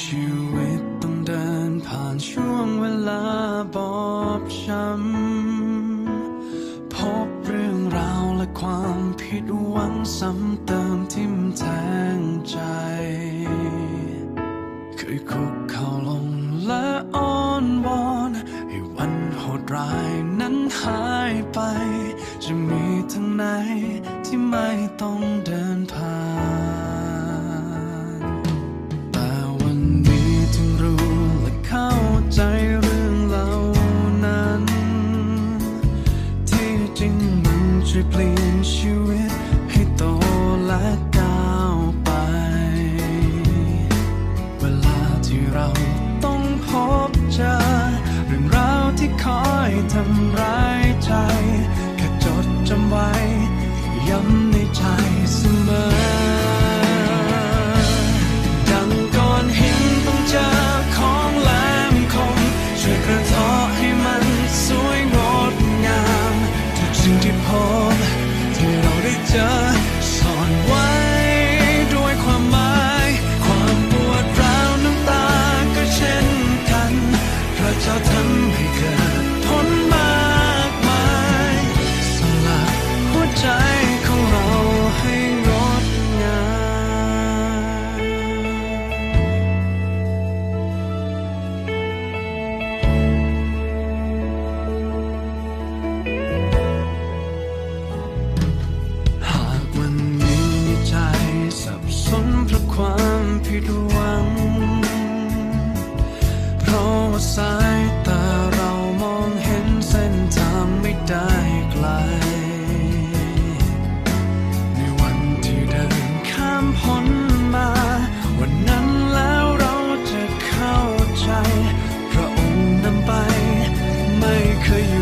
ชีวิตต้องเดินผ่านช่วงเวลาบอบช้ำพบเรื่องราวและความผิดหวังซ้ำเติมทิ่มแทงใจ เคยคุกเข่าลงและอ้อนวอนให้วันโหดร้ายนั้นหายไป จะมีทางไหนที่ไม่ต้องเดินผ่าน ริงมันช่วยเปลี่ยนชีวิตให้โตและก้าวไป เวลาที่เราต้องพบเจอเรื่องราวที่คอยทำร้ายใจ แค่จดจำไว้ ย้ำในใจเสมอดังก้อนหินต้องเจอของแหลมคมช่วยกระเทา ในวันที่เดินข้ามพ้นมา วันนั้นแล้วเราจะเข้าใจ พระองค์นำไปไม่เคยอยู่